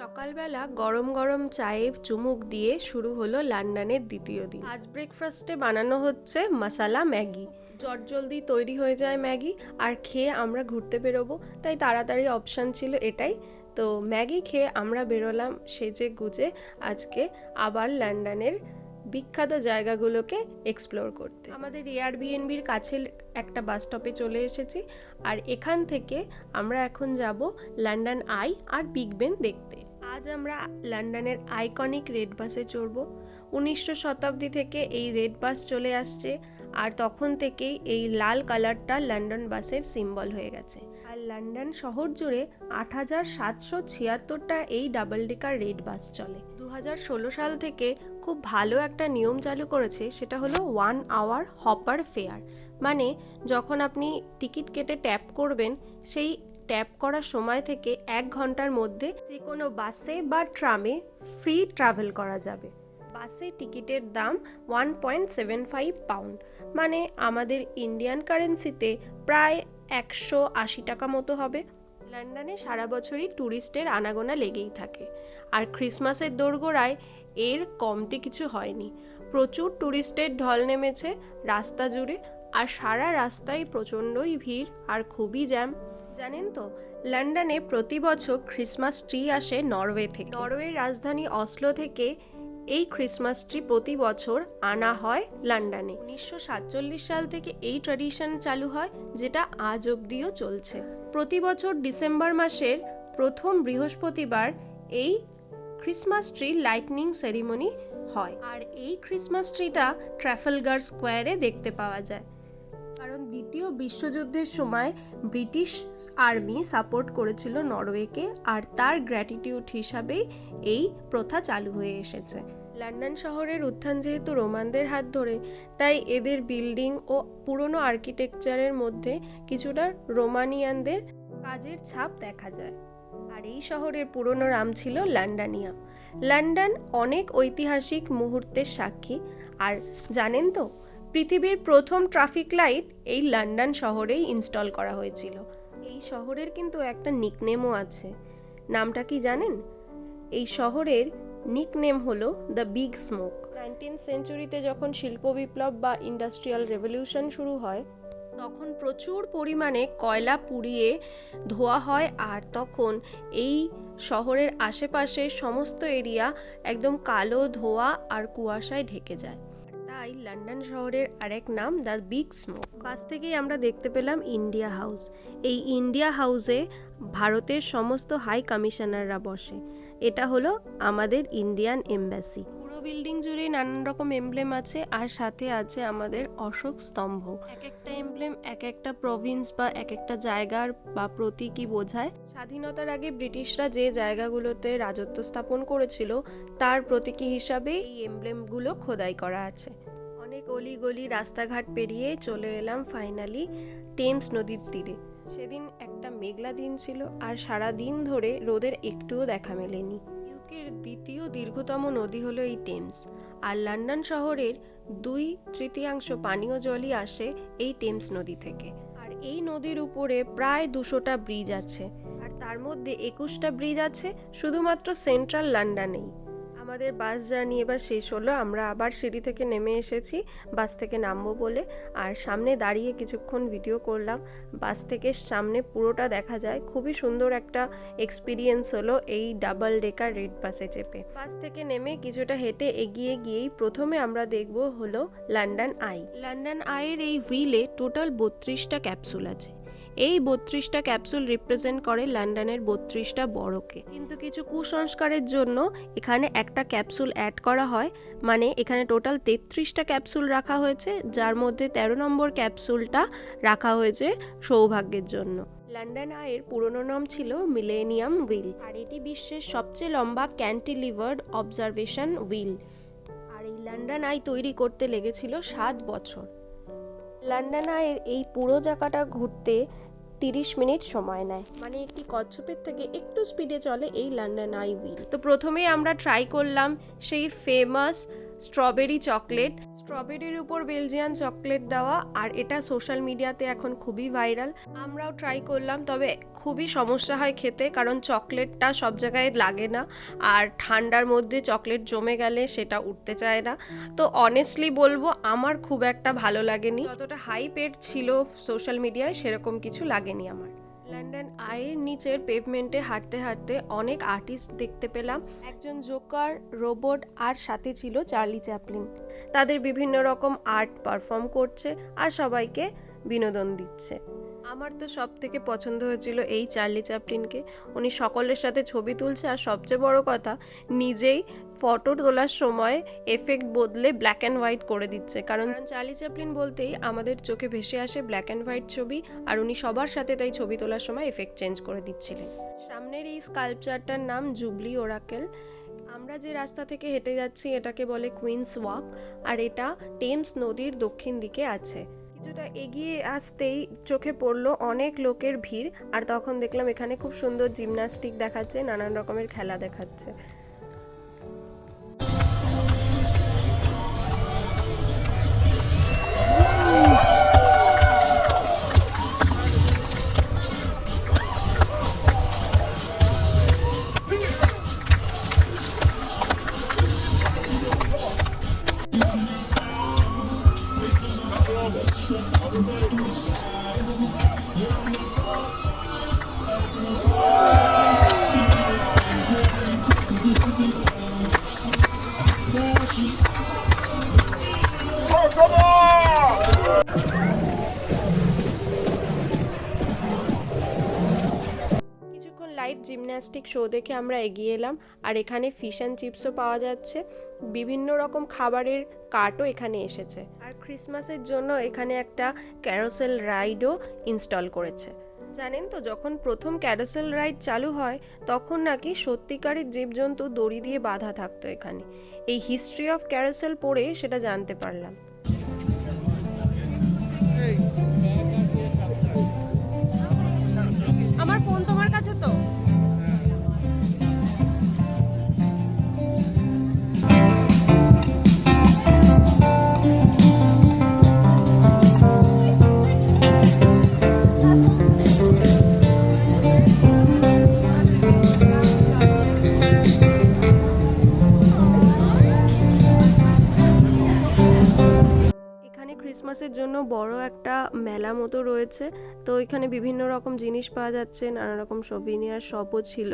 সকালবেলা গরম গরম চায়ে চুমুক দিয়ে শুরু হলো লন্ডনের দ্বিতীয় দিন। আজ ব্রেকফাস্টে বানানো হচ্ছে মশালা ম্যাগি। জট জলদি তৈরি হয়ে যায় ম্যাগি, আর খেয়ে আমরা ঘুরতে বেরোবো, তাই তাড়াতাড়ি অপশান ছিল এটাই। তো ম্যাগি খেয়ে আমরা বেরোলাম সেজে গুজে আজকে আবার লন্ডনের বিখ্যাত জায়গাগুলোকে এক্সপ্লোর করতে। আমাদের এয়ারবিএনবির কাছে একটা বাস স্টপে চলে এসেছি, আর এখান থেকে আমরা এখন যাব লন্ডন আই আর বিগ বেন দেখতে। আজ আমরা লন্ডনের আইকনিক রেড বাসে চড়ব। উনিশশো শতাব্দী থেকে এই রেড বাস চলে আসছে আর তখন থেকেই এই লাল কালারটা লন্ডন বাসের সিম্বল হয়ে গেছে। আর লন্ডন শহর জুড়ে আট হাজার সাতশো ছিয়াত্তরটা এই ডাবল ডেকার রেড বাস চলে। দু হাজার ষোলো সাল থেকে খুব ভালো একটা নিয়ম চালু করেছে সেটা হলো ওয়ান আওয়ার হপার ফেয়ার। মানে যখন আপনি টিকিট কেটে ট্যাপ করবেন, সেই ট্যাপ করার সময় থেকে এক ঘণ্টার মধ্যে যে কোনো বাসে বা ট্রামে ফ্রি ট্রাভেল করা যাবে। বাসে টিকিটের দাম one point seven five pound মানে আমাদের ইন্ডিয়ান কারেন্সিতে প্রায় একশো আশি টাকা মতো হবে। লন্ডনে সারা বছরই ট্যুরিস্টের আনাগোনা লেগেই থাকে। আর ক্রিসমাসের দোরগোড়ায় এর কমতি কিছু হয়নি। প্রচুর ট্যুরিস্টের ঢল নেমেছে রাস্তা জুড়ে, আর সারা রাস্তায় প্রচণ্ডই ভিড় আর খুবই জ্যাম। জানেন তো, লন্ডনে প্রতি বছর ক্রিসমাস ট্রি আসে নরওয়ে থেকে। নরওয়ের রাজধানী অসলো থেকে এই ক্রিসমাস ট্রি প্রতি বছর আনা হয় লন্ডনে। উনিশশো সাতচল্লিশ সাল থেকে এই ট্র্যাডিশন চালু হয়, যেটা আজ অবধিও চলছে। প্রতি বছর ডিসেম্বর মাসের প্রথম বৃহস্পতিবার এই ক্রিসমাস ট্রি লাইটনিং সেরিমনি হয়। আর এই ক্রিসমাস ট্রিটা ট্রাফেলগার স্কোয়ারে দেখতে পাওয়া যায়। কারণ দ্বিতীয় বিশ্বযুদ্ধের সময় ব্রিটিশ আর্মি সাপোর্ট করেছিল নরওয়েকে আর তার গ্র্যাটিটিউড হিসাবেই এই প্রথা চালু হয়ে এসেছে। লন্ডন শহরের উত্থান যেহেতু রোমানদের হাত ধরে, তাই এদের বিল্ডিং ও পুরনো আর্কিটেকচারের মধ্যে কিছুটা রোমানিয়ানদের কাজের ছাপ দেখা যায়। আর এই শহরের পুরনো নাম ছিল লন্ডানিয়াম লন্ডন অনেক ঐতিহাসিক মুহূর্তের সাক্ষী। আর জানেন তো পৃথিবীর প্রথম ট্রাফিক লাইট এই লন্ডন শহরেই ইনস্টল করা হয়েছিল। এই শহরের কিন্তু একটা নিকনেমও আছে। নামটা কি জানেন? এই শহরের নিকনেম হলো দ্য বিগ স্মোক। নাইনটিন সেঞ্চুরিতে যখন শিল্প বিপ্লব বা ইন্ডাস্ট্রিয়াল রেভলিউশন শুরু হয়, তখন প্রচুর পরিমাণে কয়লা পুড়িয়ে ধোয়া হয় আর তখন এই শহরের আশেপাশের সমস্ত এরিয়া একদম কালো ধোয়া আর কুয়াশায় ঢেকে যায়। তাই লন্ডন শহরের আরেক নাম, দ্য বিগ স্মোক। বাস থেকেই আমরা দেখতে পেলাম ইন্ডিয়া হাউস। এই ইন্ডিয়া হাউসে ভারতের সমস্ত হাই কমিশনাররা বসে। এটা হলো আমাদের ইন্ডিয়ান এমবাসি। পুরো বিল্ডিং জুড়ে নানান রকম এমব্লেম আছে আর সাথে আছে আমাদের অশোক স্তম্ভ। এক একটা এমব্লেম, এক একটা প্রভিন্স বা এক একটা জায়গার বা প্রতীকী বোঝায়? স্বাধীনতার আগে ব্রিটিশরা যে জায়গাগুলোতে রাজত্ব স্থাপন করেছিল, তার প্রতীকী হিসাবে এই এমব্লেমগুলো খোদাই করা আছে। অলি গলি রাস্তাঘাট পেরিয়ে চলে এলাম ফাইনালি টেমস নদীর তীরে। সেদিন একটা মেঘলা দিন ছিল আর সারা দিন ধরে রোদের একটুও দেখা মেলেনি। ইউকের দ্বিতীয় দীর্ঘতম নদী হলো এই টেমস আর লন্ডন শহরের দুই তৃতীয়াংশ পানীয় জলই আসে এই টেমস নদী থেকে। আর এই নদীর উপরে প্রায় দুশোটা ব্রিজ আছে, আর তার মধ্যে একুশটা ব্রিজ আছে, শুধুমাত্র সেন্ট্রাল লন্ডনেই। আমাদের বাস জার্নি এবার শেষ হলো। আমরা আবার সিঁড়ি থেকে নেমে এসেছি, বাস থেকে নামবো বলে। আর সামনে দাঁড়িয়ে কিছুক্ষণ ভিডিও করলাম। বাস থেকে সামনে পুরোটা দেখা যায়। খুবই সুন্দর একটা এক্সপিরিয়েন্স হলো এই ডাবল ডেকার রেড বাসে চেপে। বাস থেকে নেমে কিছুটা হেঁটে এগিয়ে গিয়েই প্রথমে আমরা দেখব হলো লন্ডন আই লন্ডন আইয়ের এই হুইলে টোটাল বত্রিশটা ক্যাপসুল আছে। এই বত্রিশটা ক্যাপসুল রিপ্রেজেন্ট করে লন্ডনের বত্রিশটা বড়কে। কিন্তু কিছু কুসংস্কারের জন্য এখানে একটা ক্যাপসুল অ্যাড করা হয় মানে এখানে টোটাল তেত্রিশটা ক্যাপসুল রাখা হয়েছে, যার মধ্যে তেরো নম্বর ক্যাপসুলটা রাখা হয়েছে সৌভাগ্যের জন্য। লন্ডন আয়ের পুরনো নাম ছিল মিলেনিয়াম হুইল আর এটি বিশ্বের সবচেয়ে লম্বা ক্যান্টিলিভার্ড অবজারভেশন হুইল আর এই লন্ডন আই তৈরি করতে লেগেছিল সাত বছর। লন্ডন আয়ের এই পুরো জায়গাটা ঘুরতে তিরিশ মিনিট সময় নেয়। মানে একটি কচ্ছপের থেকে একটু স্পিডে চলে এই লন্ডন আই হুইল তো প্রথমেই আমরা ট্রাই করলাম সেই ফেমাস স্ট্রবেরি চকলেট, স্ট্রবেরির উপর বেলজিয়ান চকলেট দেওয়া, আর এটা সোশ্যাল মিডিয়াতে এখন খুবই ভাইরাল। আমরাও ট্রাই করলাম, তবে খুবই সমস্যা হয় খেতে, কারণ চকলেটটা সব জায়গায় লাগে না, আর ঠান্ডার মধ্যে চকলেট জমে গেলে সেটা উঠতে চায় না। তো অনেস্টলি বলব, আমার খুব একটা ভালো লাগেনি। যতটা হাইপেড ছিল সোশ্যাল মিডিয়ায়, সেরকম কিছু লাগেনি আমার। লন্ডন আয়ের নিচের পেভমেন্টে হাঁটতে হাঁটতে অনেক আর্টিস্ট দেখতে পেলাম। একজন জোকার রোবট আর সাথে ছিল চার্লি চ্যাপলিন তাদের বিভিন্ন রকম আর্ট পারফর্ম করছে আর সবাইকে বিনোদন দিচ্ছে। আমার তো সব থেকে পছন্দ হয়েছিল এই চার্লি চ্যাপলিনকে। উনি সকলের সাথে ছবি তুলছে আর সবচেয়ে বড় কথা, নিজেই ফটো তোলার সময় এফেক্ট বদলে ব্ল্যাক অ্যান্ড হোয়াইট করে দিচ্ছে। কারণ চার্লি চ্যাপলিন বলতেই আমাদের চোখে ভেসে আসে ব্ল্যাক অ্যান্ড হোয়াইট ছবি আর উনি সবার সাথে তাই ছবি তোলার সময় এফেক্ট চেঞ্জ করে দিচ্ছিলেন। সামনের এই স্কাল্পচারটার নাম জুবলি ওরাকেল আমরা যে রাস্তা থেকে হেঁটে যাচ্ছি এটাকে বলে কুইন্স ওয়াক আর এটা টেমস নদীর দক্ষিণ দিকে আছে। কিছুটা এগিয়ে আসতেই চোখে পড়ল অনেক লোকের ভিড়। আর তখন দেখলাম এখানে খুব সুন্দর জিমনাস্টিক দেখাচ্ছে, নানান রকমের খেলা দেখাচ্ছে। জিমন্যাস্টিক শো দেখে আমরা এগিয়ে এলাম। আর এখানে ফিশ অ্যান্ড চিপসও পাওয়া যাচ্ছে। বিভিন্ন রকম খাবারের কার্টও এখানে এসেছে। আর ক্রিসমাসের জন্য এখানে একটা ক্যারোসেল রাইডও ইনস্টল করেছে। জানেন তো, যখন প্রথম ক্যারোসেল রাইড চালু হয়, তখন নাকি সত্যিকারের জীবজন্তু দড়ি দিয়ে বাঁধা থাকতো এখানে। এই হিস্ট্রি অফ ক্যারোসেল পড়ে সেটা জানতে পারলাম। জন্য বড় একটা মেলা মতো রয়েছে। তো এখানে বিভিন্ন রকম জিনিস পাওয়া যাচ্ছে, নানা রকম সভিনিয়ার শপও ছিল।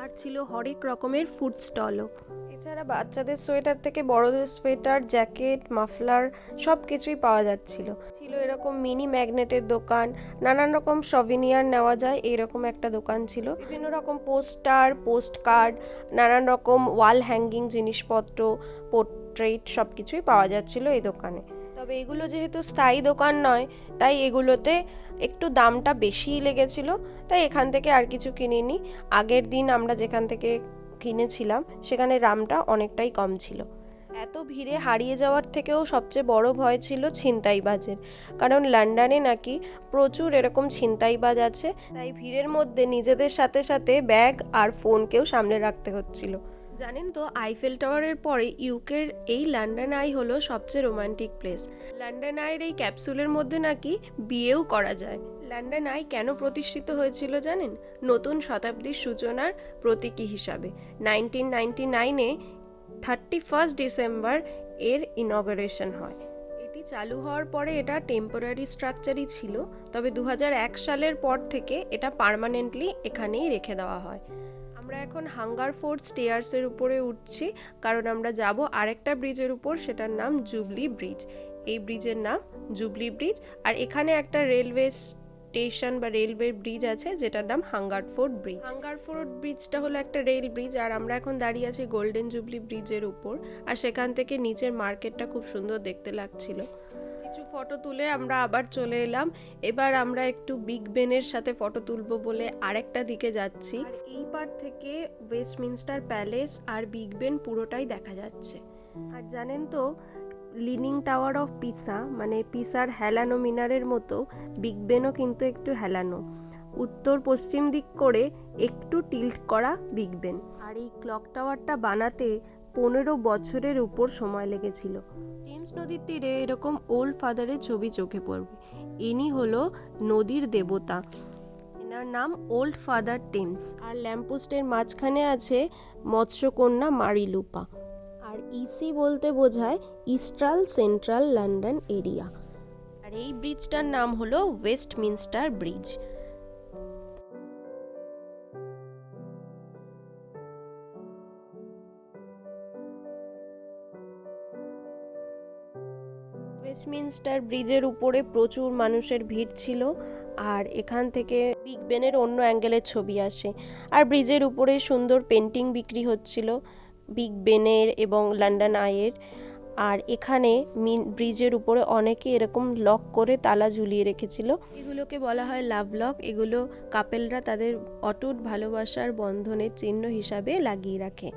আর ছিল হরেক রকমের ফুড স্টলও এছাড়া বাচ্চাদের সোয়েটার থেকে বড়দের সোয়েটার, জ্যাকেট, মাফলার সব কিছুই পাওয়া যাচ্ছিল। ছিল এরকম মিনি ম্যাগনেটের দোকান, নানান রকম সভিনিয়ার নেওয়া যায় এরকম একটা দোকান ছিল। বিভিন্ন রকম পোস্টার পোস্ট কার্ড নানান রকম ওয়াল হ্যাঙ্গিং জিনিসপত্র পোর্ট্রেট সব কিছুই পাওয়া যাচ্ছিল এই দোকানে। তবে এগুলো যেহেতু স্থায়ী দোকান নয়, তাই এগুলোতে একটু দামটা বেশিই লেগেছিল, তাই এখান থেকে আর কিছু কিনিনি। আগের দিন আমরা যেখান থেকে কিনেছিলাম, সেখানে দামটা অনেকটাই কম ছিল। এত ভিড়ে হারিয়ে যাওয়ার থেকেও সবচেয়ে বড় ভয় ছিল ছিনতাইবাজের কারণ লন্ডনে নাকি প্রচুর এরকম ছিনতাইবাজ আছে, তাই ভিড়ের মধ্যে নিজেদের সাথে সাথে ব্যাগ আর ফোনকেও সামনে রাখতে হচ্ছিল। জানেন তো আইফেল টাওয়ারের পরে ইউকের এই লন্ডন আই হলো সবচেয়ে রোমান্টিক প্লেস লন্ডন আইয়ের এই ক্যাপসুলের মধ্যে নাকি বিয়েও করা যায়। লন্ডন আই কেন প্রতিষ্ঠিত হয়েছিল জানেন? নতুন শতাব্দীর সূচনার প্রতীকী হিসাবে। নাইনটিন নাইনটি নাইনে থার্টি ফার্স্ট ডিসেম্বর এর ইনগরেশন হয়। এটি চালু হওয়ার পরে এটা টেম্পোরারি স্ট্রাকচারই ছিল, তবে দু হাজার এক সালের পর থেকে এটা পার্মানেন্টলি এখানেই রেখে দেওয়া হয়। আমরা এখন হাঙ্গার ফোর্ট স্টেয়ার্সের উপরে উঠছি, কারণ আমরা যাব আরেকটা ব্রিজের উপর, সেটার নাম জুবলি ব্রিজ এই ব্রিজের নাম জুবলি ব্রিজ আর এখানে একটা রেলওয়ে স্টেশন বা রেলওয়ে ব্রিজ আছে, যেটার নাম Hungerford bridge Hungerford ব্রিজটা হলো একটা রেল ব্রিজ আর আমরা এখন দাঁড়িয়ে আছি গোল্ডেন জুবলি ব্রিজের উপর, আর সেখান থেকে নিচের মার্কেটটা খুব সুন্দর দেখতে লাগছিল। কিছু ফটো তুলে আমরা আবার চলে এলাম। এবার আমরা একটু বিগ বেনের সাথে ফটো তুলবো বলে আরেকটা দিকে যাচ্ছি। এই পার থেকে ওয়েস্টমিনস্টার প্যালেস আর বিগ বেন পুরোটাই দেখা যাচ্ছে। আর জানেন তো লিনিং টাওয়ার অফ পিসা মানে পিসার হেলানো মিনারের মতো বিগ বেনও কিন্তু একটু হেলানো। উত্তর পশ্চিম দিক করে একটু টিল্ট করা বিগ বেন আর এই ক্লক টাওয়ারটা বানাতে পনেরো বছরের উপর সময় লেগেছিল। টেমস নদীর তীরে এরকম ওল্ড ফাদারের ছবি চোখে পড়বে। ইনি হলো নদীর দেবতা। এনার নাম ওল্ড ফাদার টেমস আর ল্যাম্পপোস্টের মাঝখানে আছে মৎস্যকন্যা মারিলুপা। আর ইসি বলতে বোঝায় ইস্ট্রাল সেন্ট্রাল লন্ডন এরিয়া আর এই ব্রিজটার নাম হলো ওয়েস্টমিনস্টার ব্রিজ ওয়েস্টমিনস্টার ব্রিজের উপরে প্রচুর মানুষের ভিড় ছিল আর এখান থেকে বিগ বেনের অন্য অ্যাঙ্গেলের ছবি আসে। আর ব্রিজের উপরে সুন্দর পেন্টিং বিক্রি হচ্ছিল বিগ বেনের এবং লন্ডন আইয়ের আর এখানে মিন ব্রিজের উপরে অনেকে এরকম লক করে তালা ঝুলিয়ে রেখেছিল। এগুলোকে বলা হয় লাভ লক এগুলো কাপেলরা তাদের অটুট ভালোবাসার বন্ধনের চিহ্ন হিসাবে লাগিয়ে রাখে।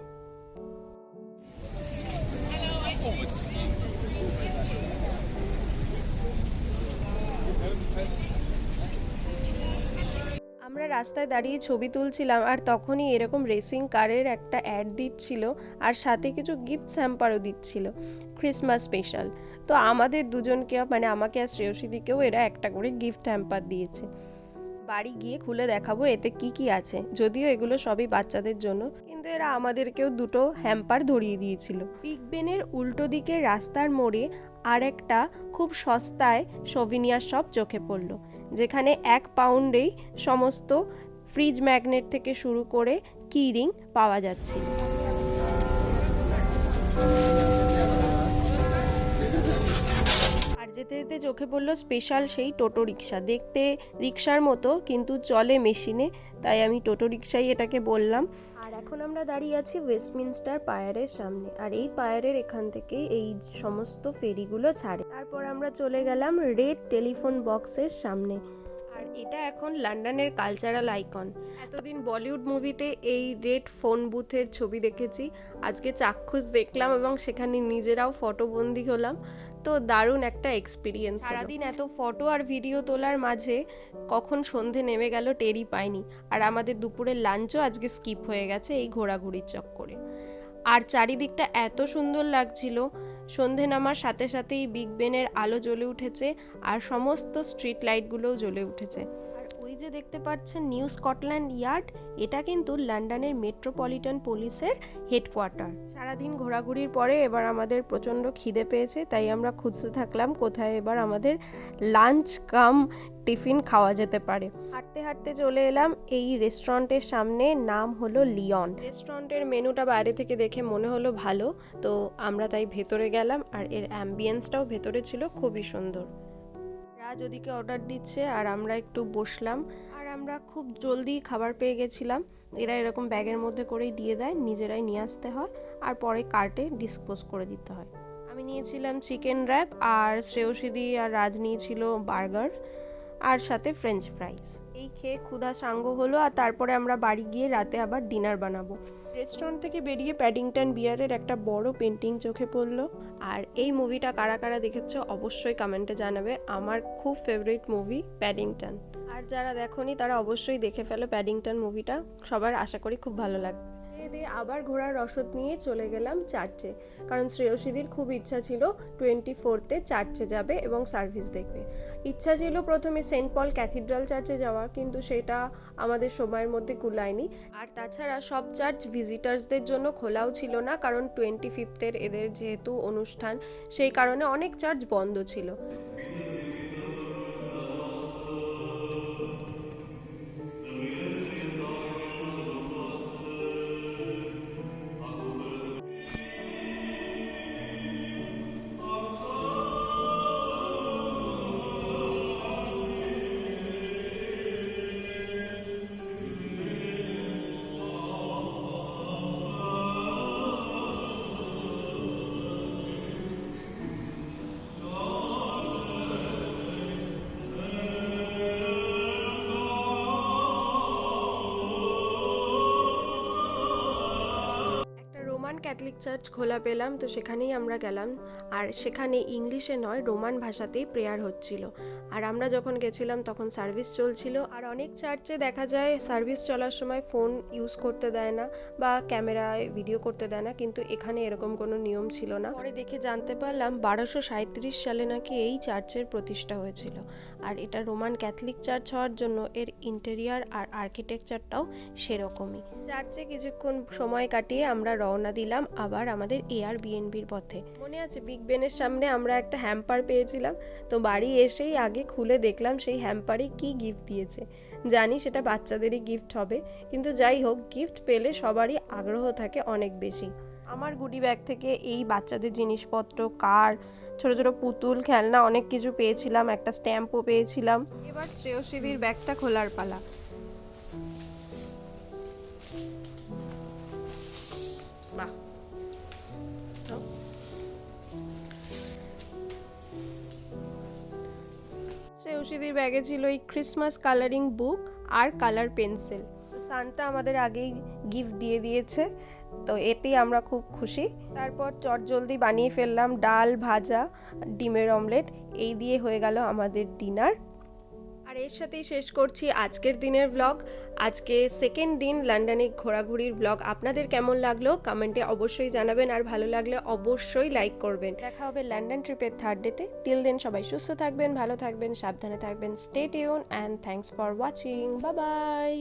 আমরা রাস্তায় দাঁড়িয়ে ছবি তুলছিলাম আর তখনই এরকম রেসিং কারের একটা অ্যাড দিচ্ছিল আর সাথে কিছু গিফট স্যাম্পারও দিচ্ছিল ক্রিসমাস স্পেশাল তো আমাদের দুজনকে মানে আমাকে আর শ্রেয়সীদিকেও এরা একটা করে গিফট হ্যাম্পার দিয়েছে। বাড়ি গিয়ে খুলে দেখাবো এতে কি কি আছে, যদিও এগুলো সবই বাচ্চাদের জন্য। কিন্তু এরা আমাদেরকেও দুটো হ্যাম্পার ধরিয়ে দিয়েছিল। বিগ বেনের উল্টো দিকে রাস্তার মোড়ে আর একটা খুব সস্তায় সোভিনিয়ার শপ চোখে পড়ল। যেখানে এক পাউন্ডেই সমস্ত ফ্রিজ ম্যাগনেট থেকে শুরু করে কি রিং পাওয়া যাচ্ছিল আর যেতে যেতে চোখে পড়ল স্পেশাল সেই টোটো রিক্সা দেখতে রিক্সার মতো, কিন্তু চলে মেশিনে, তাই আমি টোটো রিক্সাই এটাকে বললাম। আর এখন আমরা দাঁড়িয়ে আছি ওয়েস্টমিনস্টার পায়ারের সামনে। আর এই পায়ারের এখান থেকে এই সমস্ত ফেরিগুলো ছাড়ে। তারপর আমরা চলে গেলাম রেড টেলিফোন বক্সের সামনে। আর এটা এখন লন্ডনের কালচারাল আইকন। এতদিন বলিউড মুভিতে এই রেড ফোন বুথের ছবি দেখেছি। আজকে চাক্ষুষ দেখলাম এবং সেখানে নিজেরাও ফটোবন্দি হলাম। তো দারুণ একটা এক্সপিরিয়েন্স সারাদিন এত ফটো আর ভিডিও তোলার মাঝে কখন সন্ধে নেমে গেল টেরি পাইনি। আর আমাদের দুপুরের লাঞ্চও আজকে স্কিপ হয়ে গেছে এই ঘোরাঘুরির চক্করে। আর চারিদিকটা এত সুন্দর লাগছিল। সন্ধে নামার সাথে সাথেই বিগ বেনের আলো জ্বলে উঠেছে আর সমস্ত স্ট্রিট লাইটগুলোও জ্বলে উঠেছে। যে দেখতে পাচ্ছেন নিউ স্কটল্যান্ড ইয়ার্ড, এটা কিন্তু লন্ডনের মেট্রোপলিটন পুলিশের হেডকোয়ার্টার। সারাদিন ঘোরাঘুরির পরে এবার আমাদের প্রচণ্ড খিদে পেয়েছে, তাই আমরা খুঁজতে থাকলাম কোথায় এবার আমাদের লাঞ্চ কাম টিফিন খাওয়া যেতে পারে। হাঁটতে হাঁটতে চলে এলাম, এই রেস্টুরেন্টের সামনে, নাম হলো লিওন। রেস্টুরেন্টের মেনুটা বাইরে থেকে দেখে মনে হলো ভালো, তো আমরা তাই ভেতরে গেলাম, আর এর অ্যাম্বিয়েন্সটাও ভেতরে ছিল খুবই সুন্দর। রাজ ওদিকে অর্ডার দিচ্ছে আর আমরা একটু বসলাম। আর আমরা খুব জলদি খাবার পেয়ে গেছিলাম। এরা এরকম ব্যাগের মধ্যে করেই দিয়ে দেয়, নিজেরাই নিয়ে আসতে হয়। আর পরে কার্টে ডিসপোজ করে দিতে হয়। আমি নিয়েছিলাম চিকেন র্যাপ আর শ্রেয়সীদি আর রাজ নিয়েছিল বার্গার আর সাথে ফ্রেঞ্চ ফ্রাইস এই খেয়ে ক্ষুধা সাঙ্গ হলো আর তারপরে আমরা বাড়ি গিয়ে রাতে আবার ডিনার বানাবো। রেস্টুরেন্ট থেকে বেরিয়ে প্যাডিংটন বিয়ারের একটা বড় পেন্টিং চোখে পড়ল। আর এই মুভিটা কারা কারা দেখেছ অবশ্যই কমেন্টে জানাবে। আমার খুব ফেভারিট মুভি প্যাডিংটন। আর যারা দেখনি তারা অবশ্যই দেখে ফেলো প্যাডিংটন মুভিটা। সবার আশা করি খুব ভালো লাগবে। খেয়ে দিয়ে আবার ঘোরার রসদ নিয়ে চলে গেলাম চার্চে। কারণ শ্রেয়সীদির খুব ইচ্ছা ছিল টোয়েন্টি ফোর্থে চার্চে যাবে এবং সার্ভিস দেখবে। ইচ্ছা ছিল প্রথমে সেন্ট পল ক্যাথিড্রাল চার্চে যাওয়া, কিন্তু সেটা আমাদের সময়ের মধ্যে কুলায়নি। আর তাছাড়া সব চার্চ ভিজিটার্সদের জন্য খোলাও ছিল না, কারণ টোয়েন্টি ফিফথের এদের যেহেতু অনুষ্ঠান, সেই কারণে অনেক চার্চ বন্ধ ছিল। ক্যাথলিক চার্চ খোলা পেলাম, তো সেখানেই আমরা গেলাম। আর সেখানে ইংলিশে নয়, রোমান ভাষাতেই প্রেয়ার হচ্ছিল। আর আমরা যখন গেছিলাম, তখন সার্ভিস চলছিল। আর অনেক চার্চে দেখা যায় সার্ভিস চলার সময় ফোন ইউজ করতে দেয় না বা ক্যামেরায় ভিডিও করতে দেয় না, কিন্তু এখানে এরকম কোনো নিয়ম ছিল না। পরে দেখে জানতে পারলাম বারোশো সাঁত্রিশ সালে নাকি এই চার্চের প্রতিষ্ঠা হয়েছিল। আর এটা রোমান ক্যাথলিক চার্চ হওয়ার জন্য এর ইন্টেরিয়ার আর আর্কিটেকচারটাও সেরকমই। চার্চে কিছুক্ষণ সময় কাটিয়ে আমরা রওনা দিলাম আবার আমাদের এয়ার বিএনবির পথে। মনে আছে বিগ বেনের সামনে আমরা একটা হ্যাম্পার পেয়েছিলাম, তো বাড়ি এসেই আগে খুলে দেখলাম সেই হ্যাম্পারে কি গিফট দিয়েছে। জানি সেটা বাচ্চাদেরই গিফট হবে, কিন্তু যাই হোক গিফট পেলে সবারই আগ্রহ থাকে অনেক বেশি। আমার গুডি ব্যাগ থেকে এই বাচ্চাদের জিনিসপত্র, কার, ছোট ছোট পুতুল, খেলনা, অনেক কিছু পেয়েছিলাম, একটা স্ট্যাম্পও পেয়েছিলাম। এবার শ্রেয়সীদির ব্যাগটা খোলার পালা। শ্রেয়সীদির ব্যাগে ছিল এই ক্রিসমাস কালারিং বুক আর কালার পেন্সিল সানটা আমাদের আগেই গিফট দিয়ে দিয়েছে, তো এতেই আমরা খুব খুশি। তারপর চটজলদি বানিয়ে ফেললাম ডাল, ভাজা, ডিমের অমলেট এই দিয়ে হয়ে গেল আমাদের ডিনার আর এর সাথেই শেষ করছি আজকের দিনের ব্লগ আজকে সেকেন্ড দিন লন্ডনে ঘোরাঘুরির ব্লগ আপনাদের কেমন লাগল? কমেন্টে অবশ্যই জানাবেন। আর ভালো লাগলে অবশ্যই লাইক করবেন। দেখা হবে লন্ডন ট্রিপের থার্ড ডেতে টিল দেন সবাই সুস্থ থাকবেন, ভালো থাকবেন, সাবধানে থাকবেন। Stay tune and thanks for watching bye bye